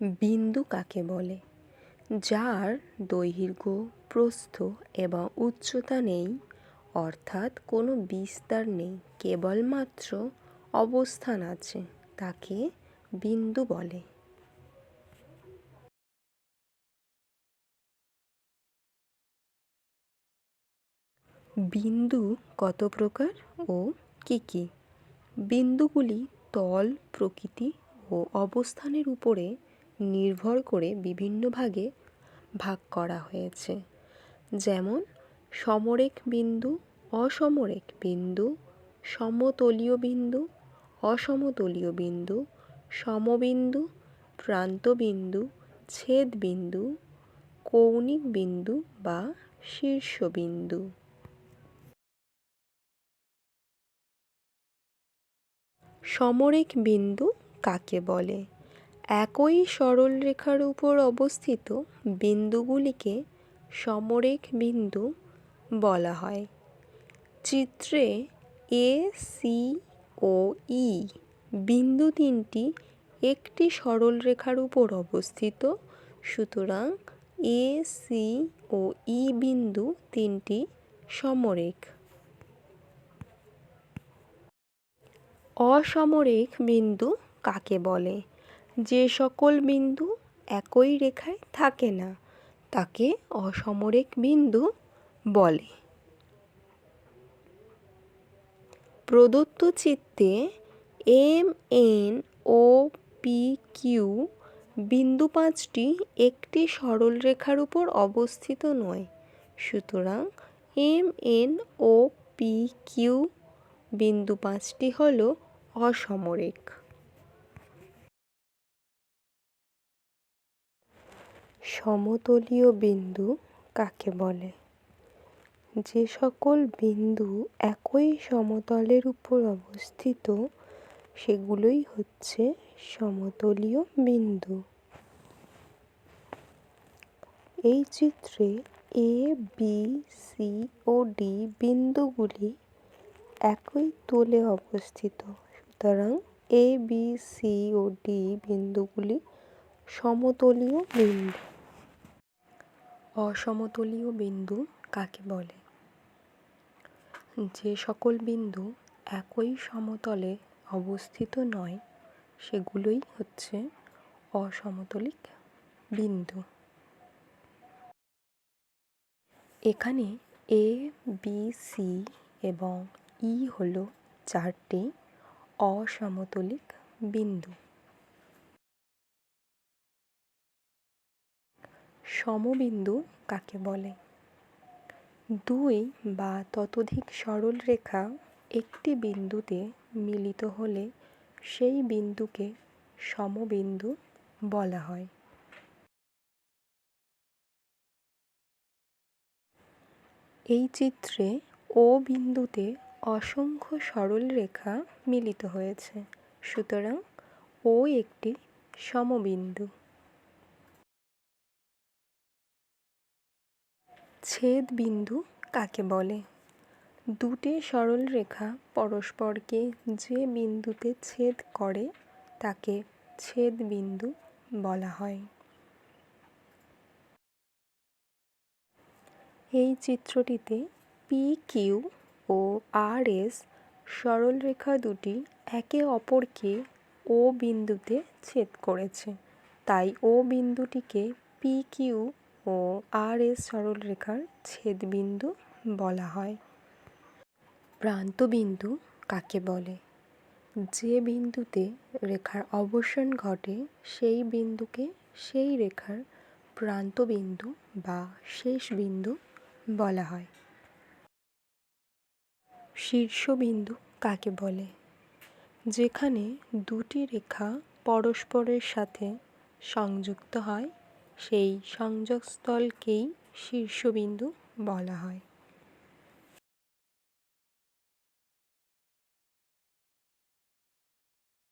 বিন্দু কাকে বলে? যার দৈর্ঘ্য, প্রস্থ এবং উচ্চতা নেই, অর্থাৎ কোনো বিস্তার নেই, কেবলমাত্র অবস্থান আছে, তাকে বিন্দু বলে। বিন্দু কত প্রকার ও কি কি? বিন্দুগুলি তল, প্রকৃতি ও অবস্থানের উপরে নির্ভর করে বিভিন্ন ভাগে ভাগ করা হয়েছে। যেমন, সমরেখ বিন্দু, অসমরেখ বিন্দু, সমতলীয় বিন্দু, অসমতলীয় বিন্দু, সমবিন্দু প্রান্তবিন্দু ছেদবিন্দু কৌণিক বিন্দু বা শীর্ষবিন্দু সমরেখ বিন্দু কাকে বলে? একই সরলরেখার উপর অবস্থিত বিন্দুগুলিকে সমরেখ বিন্দু বলা হয়। চিত্রে এ সি ও ই বিন্দু তিনটি একটি সরলরেখার উপর অবস্থিত। সুতরাং এ সি ও ই বিন্দু তিনটি সমরেখ। অসমরেখ বিন্দু কাকে বলে? যে সকল বিন্দু একই রেখায় থাকে না, তাকে অসমরেখ বিন্দু বলে। প্রদত্ত চিত্তে M N O P Q বিন্দু পাঁচটি একটি সরলরেখার উপর অবস্থিত নয়। সুতরাং M N O P Q বিন্দু পাঁচটি হল অসমরেখ। সমতলীয় বিন্দু কাকে বলে? যে সকল বিন্দু একই সমতলের উপর অবস্থিত, সেগুলোই হচ্ছে সমতলীয় বিন্দু। এই চিত্রে এ বি সি ও ডি বিন্দুগুলি একই তোলে অবস্থিত। সুতরাং এ বি সি ও ডি বিন্দুগুলি সমতলীয় বিন্দু। অসমতলীয় বিন্দু কাকে বলে? যে সকল বিন্দু একই সমতলে অবস্থিত নয়, সেগুলোই হচ্ছে অসমতলিক বিন্দু। এখানে এ বি সি এবং ই হল চারটি অসমতলিক বিন্দু। সমবিন্দু কাকে বলে? দুই বা ততোধিক সরল রেখা একটি বিন্দুতে মিলিত হলে সেই বিন্দুকে সমবিন্দু বলা হয়। এই চিত্রে ও বিন্দুতে অসংখ্য সরল রেখা মিলিত হয়েছে, সুতরাং ও একটি সমবিন্দু। ছেদ বিন্দু কাকে বলে? দুটি সরল রেখা পরস্পরকে যে বিন্দুতে ছেদ করে, তাকে ছেদ বিন্দু বলা হয়। এই চিত্রটিতে পি কিউ ও আর এস সরলরেখা দুটি একে অপরকে ও বিন্দুতে ছেদ করেছে। তাই ও বিন্দুটিকে পি কিউ ও আর এস সরলরেখার ছেদবিন্দু বলা হয়। প্রান্তবিন্দু কাকে বলে? যে বিন্দুতে রেখার অবসান ঘটে, সেই বিন্দুকে সেই রেখার প্রান্তবিন্দু বা শেষ বিন্দু বলা হয়। শীর্ষবিন্দু কাকে বলে? যেখানে দুটি রেখা পরস্পরের সাথে সংযুক্ত হয় সেই সংযোগস্থলকেই শীর্ষবিন্দু বলা হয়।